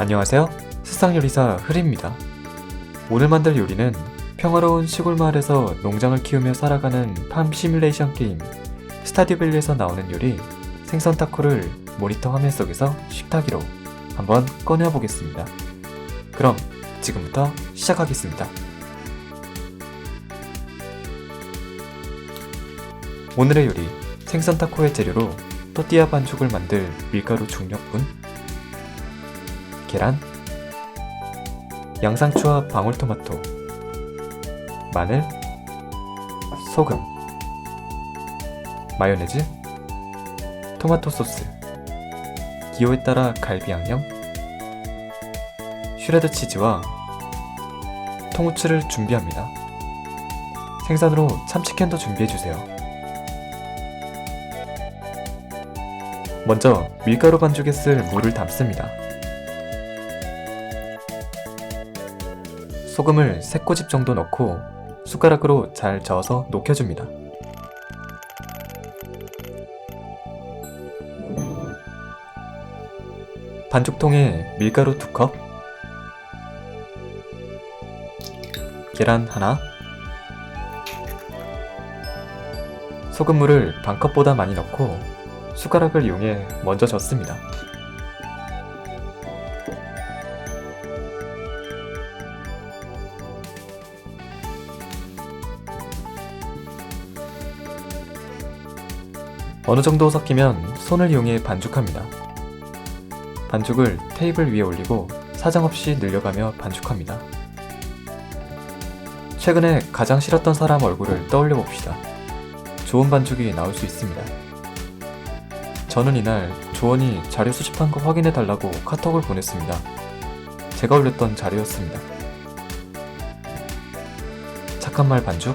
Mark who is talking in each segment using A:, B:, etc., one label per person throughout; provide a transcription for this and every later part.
A: 안녕하세요. 세상요리사 흐리입니다. 오늘 만들 요리는 평화로운 시골 마을에서 농장을 키우며 살아가는 팜 시뮬레이션 게임 스타듀밸리에서 나오는 요리 생선 타코를 모니터 화면 속에서 식탁 위로 한번 꺼내어 보겠습니다. 그럼 지금부터 시작하겠습니다. 오늘의 요리 생선 타코의 재료로 또띠아 반죽을 만들 밀가루 중력분 계란 양상추와 방울토마토 마늘 소금 마요네즈 토마토 소스 기호에 따라 갈비 양념 슈레드 치즈와 통후추를 준비합니다. 생선으로 참치캔도 준비해주세요. 먼저 밀가루 반죽에 쓸 물을 담습니다. 소금을 3꼬집 정도 넣고 숟가락으로 잘 저어서 녹여줍니다. 반죽통에 밀가루 2컵, 계란 하나, 소금물을 반컵보다 많이 넣고 숟가락을 이용해 먼저 젓습니다. 어느 정도 섞이면 손을 이용해 반죽합니다. 반죽을 테이블 위에 올리고 사정없이 늘려가며 반죽합니다. 최근에 가장 싫었던 사람 얼굴을 떠올려 봅시다. 좋은 반죽이 나올 수 있습니다. 저는 이날 조원이 자료 수집한 거 확인해 달라고 카톡을 보냈습니다. 제가 올렸던 자료였습니다. 착한 말 반죽,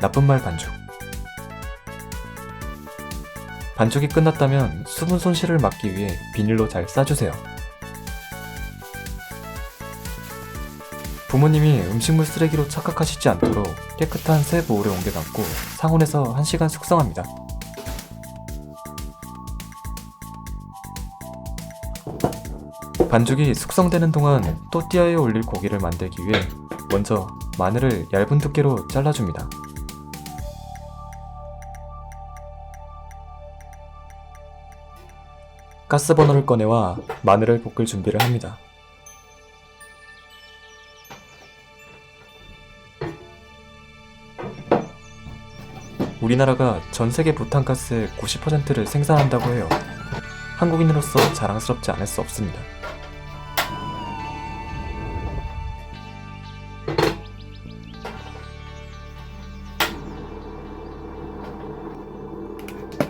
A: 나쁜 말 반죽. 반죽이 끝났다면 수분 손실을 막기 위해 비닐로 잘 싸주세요. 부모님이 음식물 쓰레기로 착각하시지 않도록 깨끗한 새 보울에 옮겨 담고 상온에서 1시간 숙성합니다. 반죽이 숙성되는 동안 또띠아에 올릴 고기를 만들기 위해 먼저 마늘을 얇은 두께로 잘라줍니다. 가스버너를 꺼내와 마늘을 볶을 준비를 합니다. 우리나라가 전 세계 부탄가스의 90%를 생산한다고 해요. 한국인으로서 자랑스럽지 않을 수 없습니다.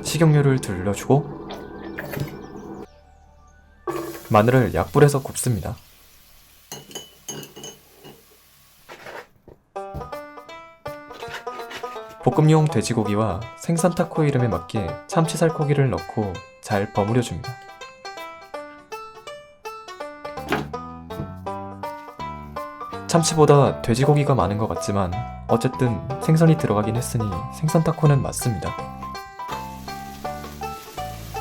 A: 식용유를 둘러주고 마늘을 약불에서 굽습니다. 볶음용 돼지고기와 생선 타코 이름에 맞게 참치살코기를 넣고 잘 버무려 줍니다. 참치보다 돼지고기가 많은 것 같지만 어쨌든 생선이 들어가긴 했으니 생선 타코는 맞습니다.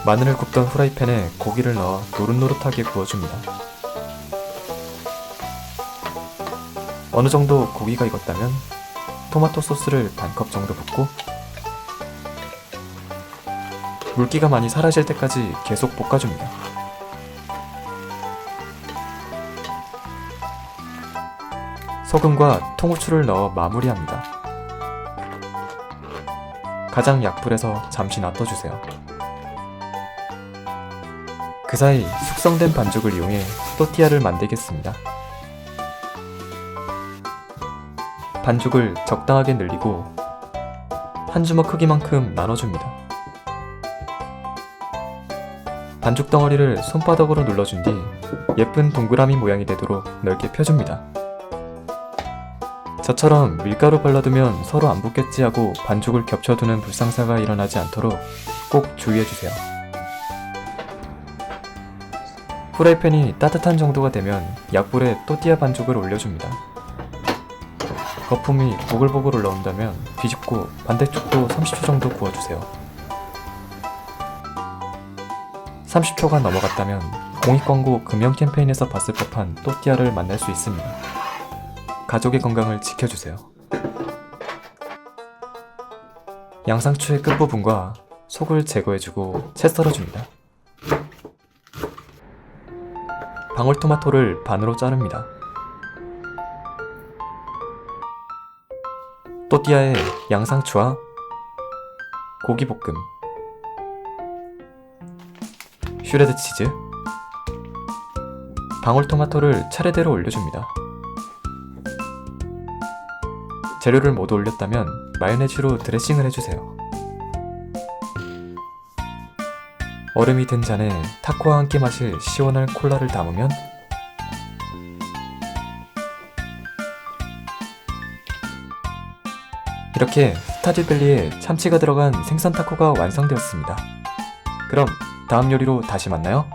A: 마늘을 굽던 후라이팬에 고기를 넣어 노릇노릇하게 구워줍니다. 어느 정도 고기가 익었다면 토마토 소스를 반컵 정도 붓고 물기가 많이 사라질 때까지 계속 볶아줍니다. 소금과 통후추를 넣어 마무리합니다. 가장 약불에서 잠시 놔둬주세요. 그 사이 숙성된 반죽을 이용해 또띠아를 만들겠습니다. 반죽을 적당하게 늘리고 한 주먹 크기만큼 나눠줍니다. 반죽 덩어리를 손바닥으로 눌러준 뒤 예쁜 동그라미 모양이 되도록 넓게 펴줍니다. 저처럼 밀가루 발라두면 서로 안 붙겠지 하고 반죽을 겹쳐두는 불상사가 일어나지 않도록 꼭 주의해주세요. 후라이팬이 따뜻한 정도가 되면 약불에 또띠아 반죽을 올려줍니다. 거품이 보글보글 올라온다면 뒤집고 반대쪽도 30초 정도 구워주세요. 30초가 넘어갔다면 공익광고 금연 캠페인에서 봤을 법한 또띠아를 만날 수 있습니다. 가족의 건강을 지켜주세요. 양상추의 끝부분과 속을 제거해주고 채 썰어줍니다. 방울토마토를 반으로 자릅니다. 또띠아에 양상추와 고기볶음, 슈레드 치즈, 방울토마토를 차례대로 올려줍니다. 재료를 모두 올렸다면 마요네즈로 드레싱을 해주세요. 얼음이 든 잔에 타코와 함께 마실 시원한 콜라를 담으면 이렇게 스타듀밸리에 참치가 들어간 생선 타코가 완성되었습니다. 그럼 다음 요리로 다시 만나요.